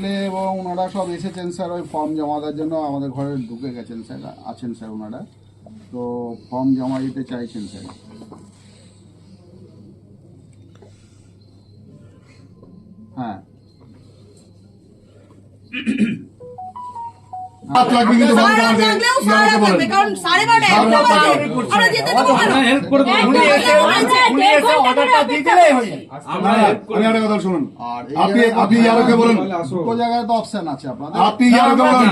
MLA এবং ওনারা সব এসেছেন স্যার, ওই ফর্ম জমা দেওয়ার জন্য আমাদের ঘরে ঢুকে গেছেন স্যার, আছেন স্যার ওনারা। তো ফর্ম জমা দিতে চাইছেন স্যার। হ্যাঁ। হাত লাগবে কিন্তু হয়ে আমি একটা কথা শুনুন। এই আপনি জায়গায় আপনি ইয়ারকে বলুন। জায়গায় তো অপশন আছে আপনাদের। আপনি ইয়ারকে বলুন।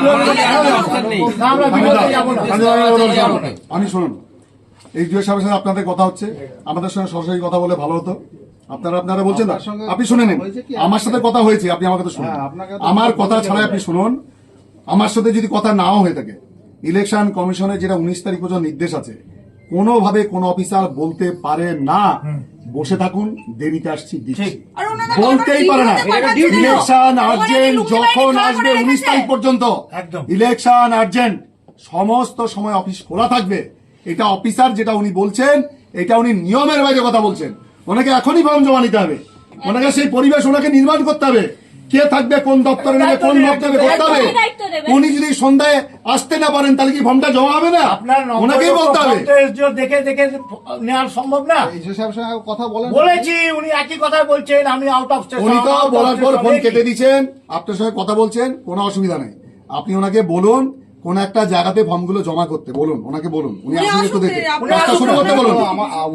আমরা বিরোধী যাব না। আমি শুনুন। এই দুয়ের সাথে সাথে আপনাদের কথা হচ্ছে। আমাদের সঙ্গে সরাসরি কথা বলে ভালো হতো। আপনারা আপনারা বলছেন না। আপনি শুনে নিন। আমার সাথে কথা হয়েছে। আপনি আমার কথা শুনুন। হ্যাঁ, আমার কথা ছাড়াই আপনি শুনুন। আমার সাথে যদি কথা নাও হয়ে থাকে ইলেকশন কমিশনের যেটা উনিশ তারিখ পর্যন্ত নির্দেশ আছে কোনোভাবে কোন অফিসার বলতে পারে না। বসে থাকুন দেরিতে আসছি দিচ্ছি। বলতেই পারে না। ইলেকশন আর্জেন্ট যখন আসবে উনিশ তারিখ পর্যন্ত। একদম। ইলেকশন আর্জেন্ট সমস্ত সময় অফিস খোলা থাকবে। এটা অফিসার যেটা উনি বলছেন এটা উনি নিয়মের বাইরে কথা বলছেন। ওনাকে এখনই ফর্ম জমা নিতে হবে। ওনাকে সেই পরিবেশ ওনাকে নির্মাণ করতে হবে। কে থাকবে কোন দপ্তরে নেবে কোন দপ্তরে করতে হবে উনি যদি সন্ধ্যায় আসতে না পারেন তাহলে কি ফর্মটা জমা হবে না? ওনাকেই বলতে হবে। দেখে দেখে নেওয়া সম্ভব না। এই সাহেবের সঙ্গে কথা বলেন। বলেছি উনি একই কথা বলছেন আমি আউট অফ উনি তো বলার পর ফোন কেটে দিচ্ছেন আপনার সঙ্গে কথা বলছেন কোনো অসুবিধা নেই। আপনি ওনাকে বলুন কোন একটা জায়গাতে ফর্মগুলো জমা করতে বলুন ওনাকে বলুন উনি আসুন একটু দেখে কাজটা শুরু করতে বলুন। তো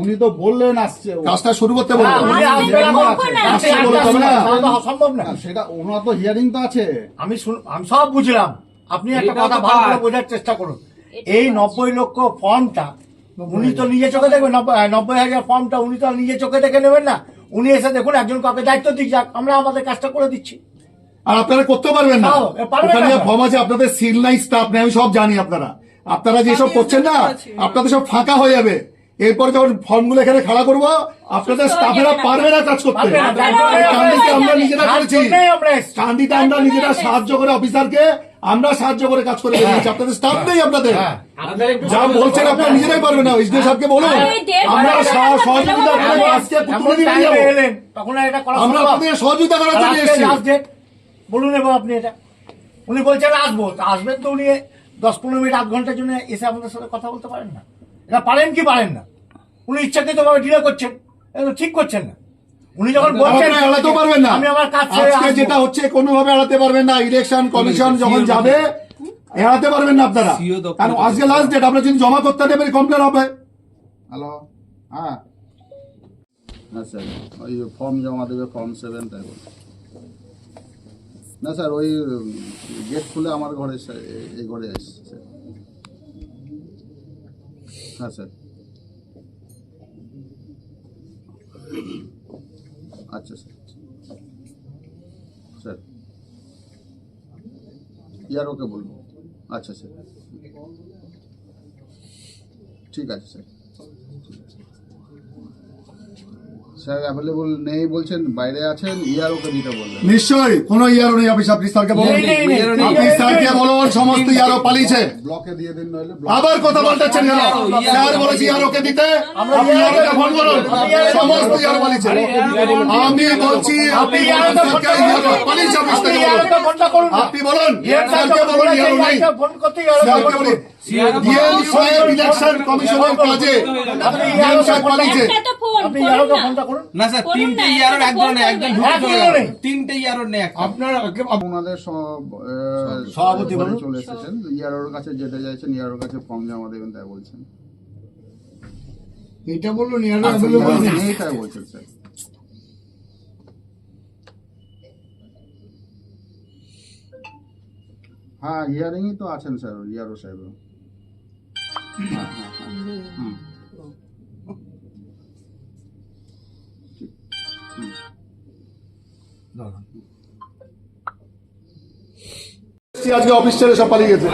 উনি তো বললেন আসছে কাজটা শুরু করতে বলুন। উনি আসবে না, কখন আসবে আসবে? বলতে না, তো সম্ভব না সেটা ওনার তো হিয়ারিং তো আছে। আমি আমি সব বুঝলাম। আপনি একটা কথা ভালো করে বোঝার চেষ্টা করুন। এই নব্বই লক্ষ ফর্মটা উনি তো নিজে চোখে দেখবেন নব্বই নব্বই হাজার ফর্মটা উনি তো আর নিজে চোখে দেখে নেবেন না। উনি এসে দেখুন একজন কাউকে দায়িত্ব দিক যাক আমরা আমাদের কাজটা করে দিচ্ছি। আর আপনারা করতে পারবেন না। ওখানে। ফর্ম আছে আপনাদের সিল নাই স্টাফ নেই আমি সব জানি আপনারা। আপনারা যেসব করছেন না আপনাদের সব ফাঁকা হয়ে যাবে। এরপর যখন ফর্মগুলো এখানে খাড়া করব আপনাদের স্টাফেরা পারবে না কাজ করতে। আমরা নিজেরা করেছি। জন্যই আমরা নিজেরা সাহায্য করে অফিসারকে আমরা সাহায্য করে কাজ করে বেরিয়েছি আপনাদের স্টাফ নেই আপনাদের। হ্যাঁ। যা বলছেন আপনারা নিজেরাই পারবেন না। ইসডি সাহেবকে বলুন। আমরা সহযোগিতা তুলে দিয়ে যাব। আমরা আপনাদের সহযোগিতা করার জন্য এসেছি। বলুন এবার আপনি এটা। উনি বলছেন আসব। আসবেন তো উনি দশ পনেরো মিনিট আধ ঘণ্টার জন্য এসে আমাদের সাথে কথা বলতে পারেন না। এটা পারেন কি পারেন না? উনি ইচ্ছাকৃত ভাবে ডিলে করছেন এটা ঠিক করছেন না। উনি যখন বলছেন এড়াতে পারবেন না। আমি আমার কাজ আজকে যেটা হচ্ছে কোনোভাবে এড়াতে পারবেন না। ইলেকশন কমিশন যখন যাবে এড়াতে পারবেন না আপনারা। কারণ আজকে লাস্ট ডেট আপনারা যদি জমা করতে দেবেন কমপ্লেন হবে। হ্যালো হ্যাঁ। হ্যাঁ স্যার ওই ফর্ম জমা দেবে ফর্ম সেভেন তাই না স্যার, ওই গেট খুলে আমার ঘরে এই ঘরে এসছে স্যার। হ্যাঁ স্যার। আচ্ছা স্যার। স্যার। ইয়ার ওকে বলব। আচ্ছা স্যার। ঠিক আছে, স্যার। স্যার অ্যাভেলেবল নেই বলছেন বাইরে আছেন ইয়ারওকে দিতে বললেন। নিশ্চয়ই কোনো ইয়ারও নেই অফিস আপনি স্যারকে বলুন। নেই, নেই, নেই। আপনি স্যারকে বলুন সমস্ত ইয়ারও পালিয়েছে। ব্লকে দিয়ে দিন নইলে আবার কথা বলতেছেন কেন? স্যার বলেছি ইয়ারোকে দিতে। আপনি ইয়ারোকে ফোন করুন। সমস্ত ইয়ারও পালিয়েছে। আমি বলছি আপনি বলুন স্যারকে পালিয়েছে অফিস থেকে ইয়ারোকে বলুন। ফোনটা করুন। না। আপনি বলুন স্যারকে বলুন বলেছে, নেই। ফোন করতে ইয়ারকে ইলেকশন কমিশনের কাজে। আপনার সভাপতি চলে এসেছেন। ইয়ারোর কাছে যেতে চাইছেন ইয়ারোর কাছে ফর্ম জমা দেবেন তাই বলছেন। এটা নেই। তাই বলছেন স্যার। হ্যাঁ হিয়ারিংই তো আছেন স্যার ইয়ারো সাহেব আজকে অফিস ছেড়ে সব পালিয়ে গেছে।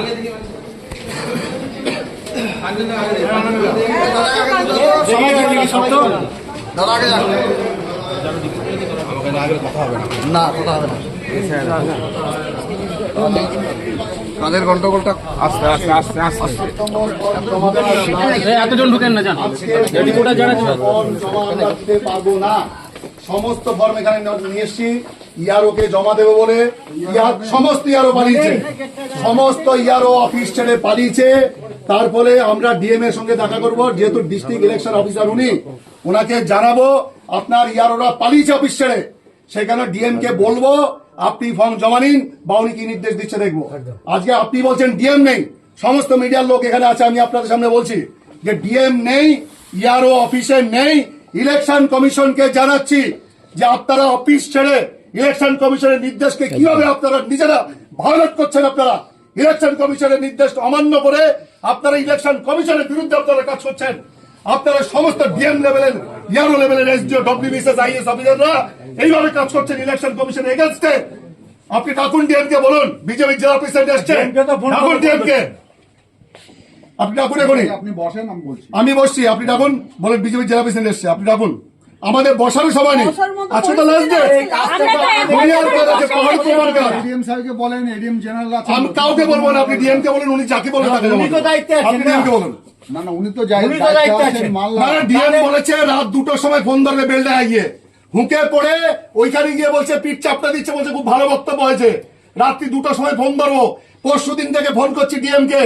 কাদের গন্ডগোলটা এতজন ঢুকেন না জান যদি কোটা যারা ফর্ম জমা আমরা দিতে পারব না সমস্ত ফর্ম এখানে নিয়ে এসছি। ইয়ারো কে জমা দেবে বলে। ইয়ার সমস্ত ইয়ারো পালিয়েছে। সমস্ত ইয়ারো অফিস ছেড়ে পালিয়েছে। তারপরে আমরা ডিএম এর সঙ্গে দেখা করব। যেহেতু ডিস্ট্রিক্ট ইলেকশন অফিসার উনি ওনাকে জানাব আপনার ইয়ারোরা পালিয়েছে অফিস ছেড়ে। সেখানে ডিএম কে বলব আপনি ফর্ম জমা নিন বা উনি কি নির্দেশ দিচ্ছে দেখব। আজকে আপনি বলছেন ডিএম নেই সমস্ত মিডিয়ার লোক এখানে আছে আমি আপনাদের সামনে বলছি যে ডিএম নেই ইয়ারও অফিসে নেই ইলেকশন কমিশনকে জানাচ্ছি যে আপনারা অফিস ছেড়ে ইলেকশন কমিশনের নির্দেশকে কীভাবে আপনারা নিজেরা ভায়োলেট করছেন আপনারা? ইলেকশন কমিশনের নির্দেশ অমান্য করে আপনারা ইলেকশন কমিশনের বিরুদ্ধে আপনারা কাজ করছেন। আপনারা সমস্ত ডিএম লেভেলের ইয়ারো লেভেলের এসডিও ডব্লিউবিসিএস আইএস অফিসাররা এইভাবে কাজ করছেন ইলেকশন কমিশনের এগেনস্টে আপনি ডাকুন ডিএম কে বলুন বিজেপি জেলা প্রেসিডেন্ট ফোন ডাকুন ডিএম কে। আপনি ডাকুন এখনই। আপনি বসেন আমি বলছি। আমি বসছি আপনি ডাকুন বলেন বিজেপি জেলা প্রেসিডেন্ট এসছে আপনি ডাকুন আমাদের বসারও সময় নেই। আজকে তো লাস্ট ডে। এডিএম সাহেবকে বলেন এডিএম জেনারেল আছে আমি কাউকে বলব না আপনি ডিএম কে বলেন উনি যাকে বলেন তাকে উনি তো দায়িত্বে আছেন আপনি ডিএম কে বলুন। না না উনি তো যাই দায়িত্বে আছেন। মানে ডিএম বলেছে রাত দুটোর সময় ফোন ধরবে বেলডায় গিয়ে। হুঁকে পড়ে ওইখানে গিয়ে বলছে পিঠ চাপটা দিচ্ছে বলছে খুব ভালো বক্তব্য হয়েছে। রাত্রি দুটোর সময় ফোন ধরবো পরশু দিন থেকে ফোন করছি ডিএম কে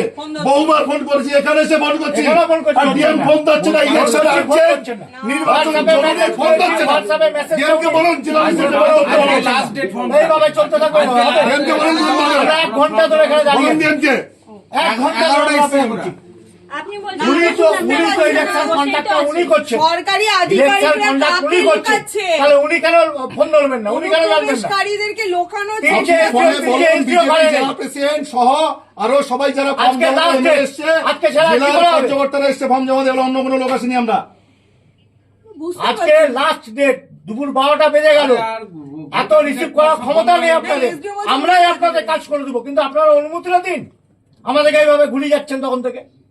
বহুবার ফোন করছি এখানে এসে ফোন করছি। ডিএম ফোন ধরছে না ইলেকশন আসছে নির্বাচন ফোন ধরছে না। ডিএম কে বলুন জেলা এইভাবে চলতে থাকবে। ডিএম কে বলুন এক ঘণ্টা ধরে এখানে দাঁড়িয়ে ডিএম কে এক ঘণ্টা ধরে সরকারি আধিকারিকরা কাকে লুকাচ্ছে তাহলে উনি কেন ফোন ধরবেন না? উনি কেন জানবেন না? অনুপ্রবেশকারীদেরকে লোকানো তিনি হচ্ছে। যে- ফোনে যে- বলুন যে- বিজেপি যে- জেলা প্রেসিডেন্ট সহ আরও সবাই যারা ফর্ম জমা last দিতে date। এসছে আজকে ছাড়া আর কি জেলার করা হবে? কার্যকর্তারা এসছে ফর্ম জমা দেবে অন্য কোনো লোক আসেনি আমরা। আজকে লাস্ট ডেট দুপুর বারোটা বেজে গেল। এত রিসিভ করার ক্ষমতা নেই আপনাদের। আমরাই আপনাদের কাজ করে দেবো কিন্তু আপনারা অনুমতিটা দিন। আমাদেরকে এইভাবে ঘুরি যাচ্ছেন তখন থেকে।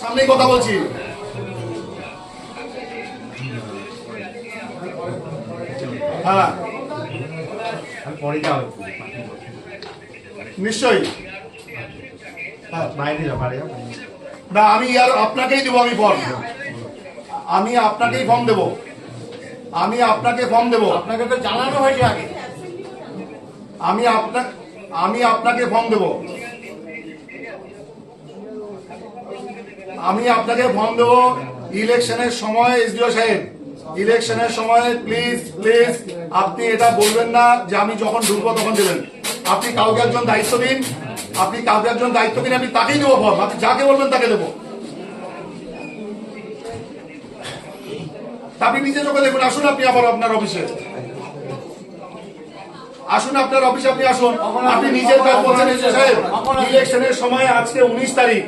সামনেই কথা বলছি। হ্যাঁ। নিশ্চয়ই। না আমি আর আপনাকেই দেবো আমি ফর্ম আমি আপনাকেই ফর্ম দেবো। আমি আপনাকে ফর্ম দেবো। আপনাকে তো জানানো হয়েছে আগে। আমি আমি আপনাকে ফর্ম দেব। আমি আপনাকে ফর্ম দেব ইলেকশনের সময় এসডিও সাহেব। ইলেকশনের সময় প্লিজ প্লিজ আপনি এটা বলবেন না যে আমি যখন ঢুকবো তখন দেবেন। আপনি কাউকে একজন দায়িত্ব দিন আপনি কাউকে একজন দায়িত্ব দিন আমি তাকেই দেবো ফর্ম আপনি যাকে বলবেন তাকে দেবো। আপনি নিজে চোখে দেখুন আসুন আপনি আবার আপনার অফিসে। আসুন আপনার অফিসে আপনি আসুন। আপনি নিজের কাজ বলছেন ইলেকশনের সময় আজকে উনিশ তারিখ।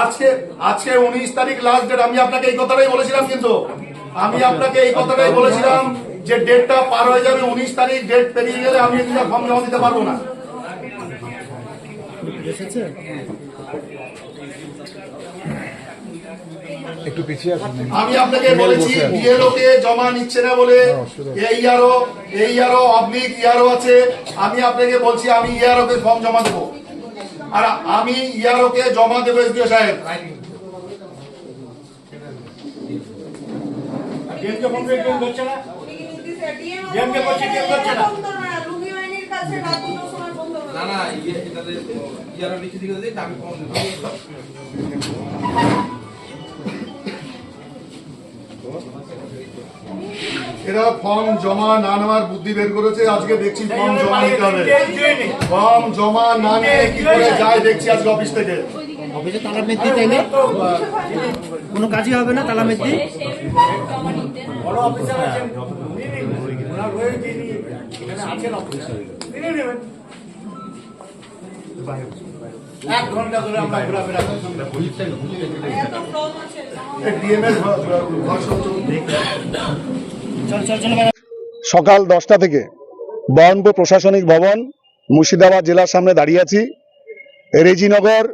আজকে আজকে উনিশ তারিখ লাস্ট ডেট আমি আপনাকে এই কথাটাই বলেছিলাম কিন্তু। আমি আপনাকে এই কথাটাই বলেছিলাম যে ডেটটা পার হয়ে যাবে উনিশ তারিখ ডেট পেরিয়ে গেলে আমি ফর্ম জমা দিতে পারব না। আমি আপনাকে বলেছি বিএলও কে জমা নিচ্ছে না বলে এই ইয়ারও এই ইয়ারও অবলিক ইয়ারও আছে। আমি আপনাকে বলছি আমি ইয়ারও কে ফর্ম জমা দেবো। আর আমি ইয়ারোকে জমা দেবো এসডিও সাহেব। ডিএমকে ফোন করে কেউ করছে না? করছে না। ইয়ে ইয়ারা লিখে দিকে দিই আমি কম দেবো। এরা ফর্ম জমা না নেওয়ার বুদ্ধি বের করেছে। আজকে দেখছি ফর্ম জমা নিতে হবে। ফর্ম জমা না নিয়ে কি করে যায় দেখছি আজকে অফিস থেকে। অফিসে তালা মেদ কোনো কাজই হবে না তালা মেদ এক ঘণ্টা ধরে আমরা ঘোরাফেরা করছি। এত ফ্রড হচ্ছে, ডিএম এর ঘর- সকাল দশটা থেকে বহরমপুর প্রশাসনিক ভবন, মুর্শিদাবাদ জেলার সামনে দাঁড়িয়ে আছি। রেজিনগর,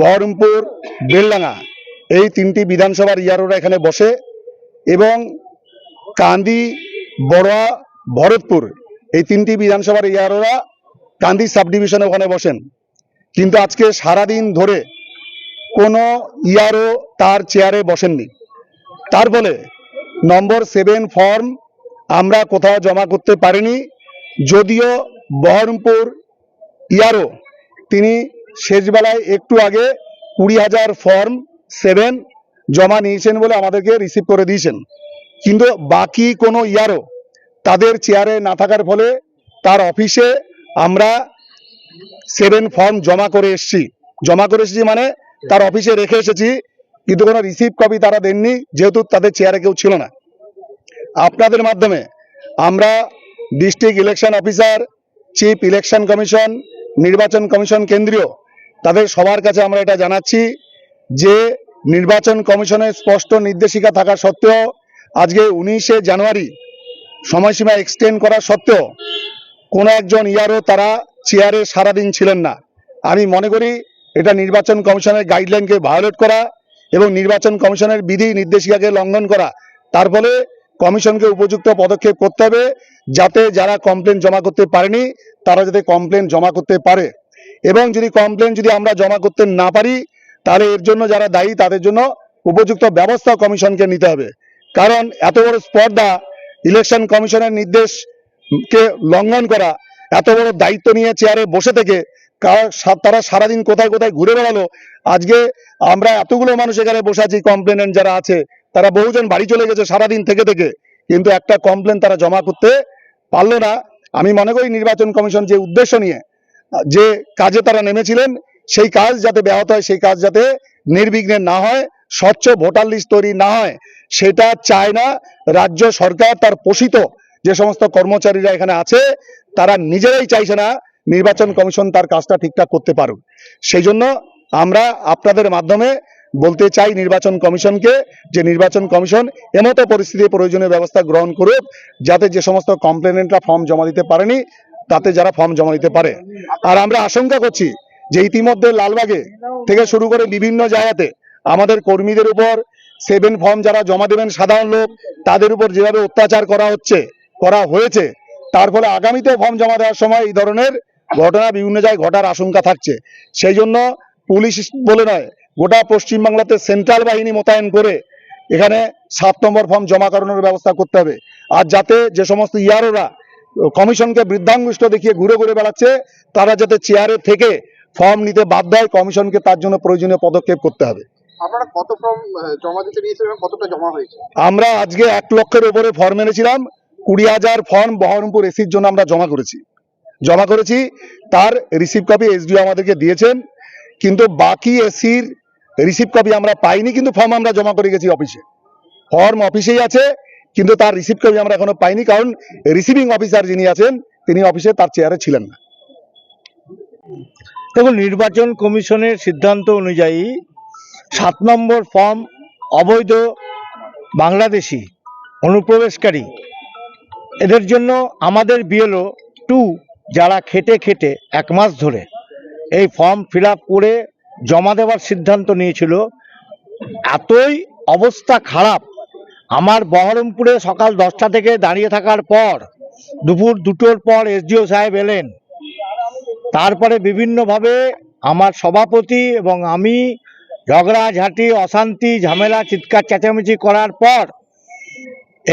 বহরমপুর, বেলডাঙ্গা এই তিনটি বিধানসভার ইয়ারোরা এখানে বসে এবং কান্দি বড়োয়া ভরতপুর এই তিনটি বিধানসভার ইয়ারোরা কান্দি সাব ডিভিশনে ওখানে বসেন। কিন্তু আজকে সারাদিন ধরে কোনো ইয়ারও তার চেয়ারে বসেননি। তার ফলে নম্বর সেভেন ফর্ম আমরা কোথাও জমা করতে পারিনি, যদিও বহরমপুর ইয়ারও। তিনি শেষবেলায় একটু আগে কুড়ি হাজার ফর্ম সেভেন জমা নিয়েছেন বলে আমাদেরকে রিসিভ করে দিয়েছেন। কিন্তু বাকি কোনো ইয়ারও তাদের চেয়ারে না থাকার ফলে তার অফিসে আমরা সেভেন ফর্ম জমা করে এসেছি। জমা করে এসেছি মানে তার অফিসে রেখে এসেছি। কিন্তু কোনো রিসিভ কপি তারা দেননি, যেহেতু তাদের চেয়ারে কেউ ছিল না। আপনাদের মাধ্যমে আমরা district election officer chief election commission নির্বাচন কমিশন কেন্দ্রীয় তাদের সবার কাছে আমরা এটা জানাচ্ছি যে নির্বাচন কমিশনের স্পষ্ট নির্দেশিকা থাকা সত্ত্বেও আজকে উনিশে জানুয়ারি সময়সীমা এক্সটেন্ড করা সত্ত্বেও কোনো একজন ইয়ারও তারা চেয়ারে সারাদিন ছিলেন না। আমি মনে করি এটা নির্বাচন কমিশনের গাইডলাইনকে ভায়োলেট করা এবং নির্বাচন কমিশনের বিধি নির্দেশিকাকে লঙ্ঘন করা। তার ফলে কমিশনকে উপযুক্ত পদক্ষেপ করতে হবে যাতে যারা কমপ্লেন জমা করতে পারেনি, তারা যাতে কমপ্লেন জমা করতে পারে। এবং যদি কমপ্লেন যদি আমরা জমা করতে না পারি, তাহলে এর জন্য যারা দায়ী, তাদের জন্য উপযুক্ত ব্যবস্থা কমিশনকে নিতে হবে। কারণ এত বড় স্পর্ধা ইলেকশন কমিশনের নির্দেশকে লঙ্ঘন করা, এত বড় দায়িত্ব নিয়ে চেয়ারে বসে থেকে তারা সারাদিন কোথায় কোথায় ঘুরে বেড়ালো? আজকে আমরা এতগুলো মানুষ এখানে বসে আছি কমপ্লেনেন্ট যারা আছে, তারা বহুজন বাড়ি চলে গেছে সারাদিন থেকে থেকে। কিন্তু একটা কমপ্লেন তারা জমা করতে পারল না। আমি মনে করি নির্বাচন কমিশন যে উদ্দেশ্য নিয়ে, যে কাজে তারা নেমেছিলেন, সেই কাজ যাতে ব্যাহত হয়, সেই কাজ যাতে নির্বিঘ্নে না হয়, স্বচ্ছ ভোটার লিস্ট তৈরি না হয়, সেটা চায় না রাজ্য সরকার, তার পোষিত যে সমস্ত কর্মচারীরা এখানে আছে, তারা নিজেরাই চাইছে না নির্বাচন কমিশন তার কাজটা ঠিকঠাক করতে পারুক। সেই জন্য আমরা আপনাদের মাধ্যমে বলতে চাই নির্বাচন কমিশনকে যে নির্বাচন কমিশন এমতো পরিস্থিতি, প্রয়োজনীয় ব্যবস্থা গ্রহণ করুক, যাতে যে সমস্ত কমপ্লেনেন্টরা ফর্ম জমা দিতে পারেনি, তাতে যারা ফর্ম জমা দিতে পারে। আর আমরা আশঙ্কা করছি যে ইতিমধ্যে লালবাগে থেকে শুরু করে বিভিন্ন জায়গাতে আমাদের কর্মীদের উপর সেভেন ফর্ম যারা জমা দেবেন সাধারণ লোক, তাদের উপর যেভাবে অত্যাচার করা হচ্ছে, করা হয়েছে, তার ফলে আগামীতে ফর্ম জমা দেওয়ার সময় এই ধরনের ঘটনা বিভিন্ন জায়গায় ঘটার আশঙ্কা থাকছে। সেই জন্য পুলিশ বলে নয় গোটা পশ্চিমবাংলাতে সেন্ট্রাল বাহিনী মোতায়েন করে এখানে সাত নম্বর ফর্ম জমা করানোর ব্যবস্থা করতে হবে। আর যাতে যে সমস্ত ইয়ারোরা কমিশনকে বৃদ্ধাঙ্গুষ্ট দেখিয়ে ঘুরে ঘুরে বেড়াচ্ছে তারা যাতে চেয়ারে থেকে ফর্ম নিতে বাধ্য হয় কমিশনকে তার জন্য প্রয়োজনীয় পদক্ষেপ করতে হবে। আপনারা কত ফর্ম জমা দিতে কতটা জমা হয়েছে? আমরা আজকে এক লক্ষের উপরে ফর্ম এনেছিলাম কুড়ি হাজার ফর্ম বহরমপুর এসির জন্য আমরা জমা করেছি। জমা করেছি। তার রিসিভ কপি এসডিও আমাদেরকে দিয়েছেন। কিন্তু বাকি এসির রিসিভ কপি আমরা পাইনি, কিন্তু ফর্ম আমরা জমা করে গেছি অফিসে ফর্ম অফিসেই আছে, কিন্তু তার রিসিভ কপি আমরা এখনও পাইনি, কারণ রিসিভিং অফিসার যিনি আছেন, তিনি অফিসে তার চেয়ারে ছিলেন না। দেখুন, নির্বাচন কমিশনের সিদ্ধান্ত অনুযায়ী সাত নম্বর ফর্ম অবৈধ বাংলাদেশি অনুপ্রবেশকারী। এদের জন্য আমাদের বিএলও টু যারা খেটে খেটে এক মাস ধরে এই ফর্ম ফিল করে জমা দেওয়ার সিদ্ধান্ত নিয়েছিল, এতই অবস্থা খারাপ। আমার বহরমপুরে সকাল দশটা থেকে দাঁড়িয়ে থাকার পর, দুপুর দুটোর পর এসডিও সাহেব এলেন। তারপরে বিভিন্নভাবে আমার সভাপতি এবং আমি ঝগড়াঝাঁটি, অশান্তি, ঝামেলা, চিৎকার, চেঁচামেচি করার পর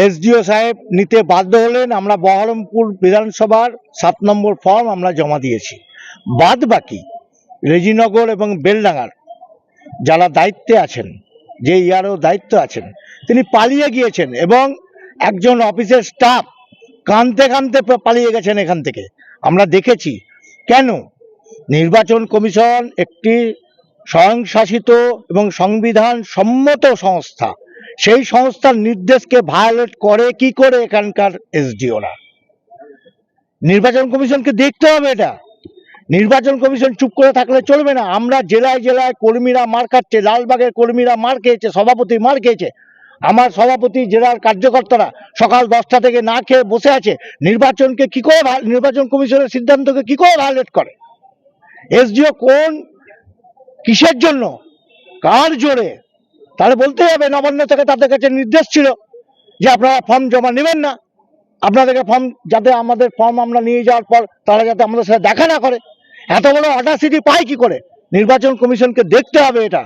এসডিও সাহেব নিতে বাধ্য হলেন, আমরা বহরমপুর বিধানসভার সাত নম্বর ফর্ম আমরা জমা দিয়েছি। বাদ বাকি রেজিনগর এবং বেলডাঙ্গার যারা দায়িত্বে আছেন, যে ইয়ারও দায়িত্ব আছেন, তিনি পালিয়ে গিয়েছেন এবং একজন অফিসের স্টাফ কানতে কানতে পালিয়ে গেছেন এখান থেকে। আমরা দেখেছি কেন নির্বাচন কমিশন একটি স্বয়ংশাসিত এবং সংবিধান সম্মত সংস্থা সেই সংস্থার নির্দেশকে ভায়োলেট করে কি করে এখানকার এসডিওরা? নির্বাচন কমিশনকে দেখতে হবে এটা। নির্বাচন কমিশন চুপ করে থাকলে চলবে না। আমরা জেলায় জেলায় কর্মীরা মার খাচ্ছে, লালবাগের কর্মীরা মার খেয়েছে, সভাপতি মার খেয়েছে। আমার সভাপতি, জেলার কার্যকর্তারা সকাল দশটা থেকে না খেয়ে বসে আছে। নির্বাচনকে কি করে নির্বাচন কমিশনের সিদ্ধান্তকে কি করে ভায়োলেট করে? এসডিও কোন, কিসের জন্য? কার জোরে? তাহলে বলতে হবে, নবান্ন থেকে তাদের কাছে নির্দেশ ছিল যে আপনারা ফর্ম জমা নেবেন না। আপনাদেরকে ফর্ম যাতে আমাদের ফর্ম আমরা নিয়ে যাওয়ার পর তারা যাতে আমাদের সাথে দেখা না করে। এত বড় অডাসিটি পায় কি করে? নির্বাচন কমিশনকে দেখতে হবে এটা।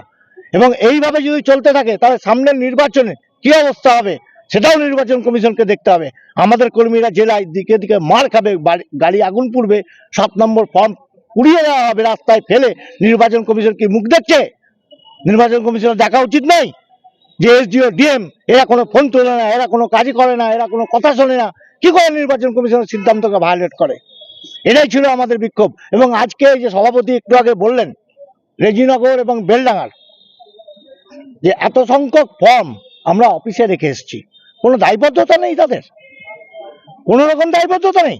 এবং এইভাবে যদি চলতে থাকে, তাহলে সামনের নির্বাচনে কি অবস্থা হবে? সেটাও নির্বাচন কমিশনকে দেখতে হবে। আমাদের কর্মীরা জেলায় দিকে দিকে মার খাবে গাড়ি আগুন পুড়বে, সাত নম্বর ফর্ম পুড়িয়ে দেওয়া হবে, রাস্তায় ফেলে নির্বাচন কমিশন কি মুখ দেখছে? নির্বাচন কমিশনের দেখা উচিত নয় যে এসডিও, ডিএম, এরা কোনো ফোন তোলে না, এরা কোনো কাজই করে না, এরা কোনো কথা শোনে না। কি করে নির্বাচন কমিশনের সিদ্ধান্তকে ভায়োলেট করে? এটাই ছিল আমাদের বিক্ষোভ। এবং আজকে যে সভাপতি একটু আগে বললেন, রেজিনগর এবং বেলডাঙ্গার, যে এত সংখ্যক ফর্ম আমরা অফিসে রেখে এসেছি। কোনো দায়বদ্ধতা নেই তাদের। কোনো রকম দায়বদ্ধতা নেই।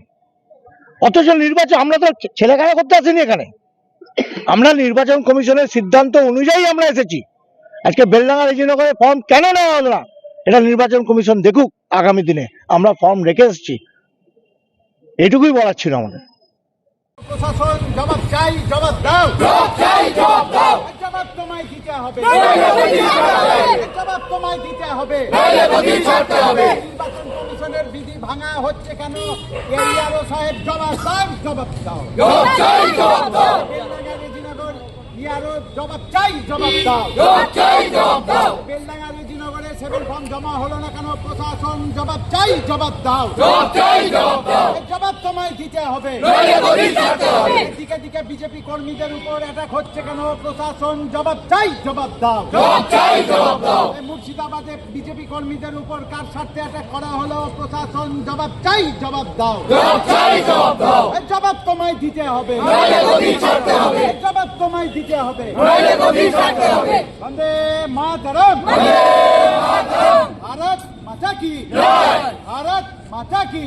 অথচ নির্বাচন আমরা তো ছেলেখানা করতে আসিনি এখানে। আমরা নির্বাচন কমিশনের সিদ্ধান্ত অনুযায়ী আমরা এসেছি। আজকে বেলডাঙ্গা রেজিনগরের ফর্ম কেন নেওয়া হলো না? এটা নির্বাচন কমিশন দেখুক আগামী দিনে। আমরা ফর্ম রেখে এসেছি। এটুকুই বলার ছিল আমাদের। প্রশাসন জবাব চাই জবাব দাও। জবাব চাই জবাব দাও। তোমায় দিতে হবে। জবাব তোমায় দিতে হবে। নির্বাচন কমিশনের বিধি ভাঙা হচ্ছে কেন? এরিয়ারও সাহেব জবাব দাও জবাব দাও। চাই জবাব দাও। বেলডাঙ্গা রেজিনগর ইয়ারও জবাব চাই জবাব দাও। জবাব চাই জবাব দাও। বেলডাঙ্গা রেজিনগরে সেভেন ফর্ম জমা হলো না কেন? প্রশাসন জবাব চাই জবাব দাও। জবাব চাই জবাব দাও। হবে। দিকে দিকে বিজেপি কর্মীদের উপর অ্যাটাক হচ্ছে কেন? প্রশাসন জবাব চাই জবাব দাও। চাই জবাব দাও। মুর্শিদাবাদে বিজেপি কর্মীদের উপর কার স্বার্থে অ্যাটাক করা হলো? প্রশাসন জবাব চাই জবাব দাও। জবাব চাই জবাব দাও। জবাব তোমায় দিতে হবে। জবাব তোমায় দিতে হবে। বন্দে মাতরম। ভারত মাতা কি? ভারত মাতা কি?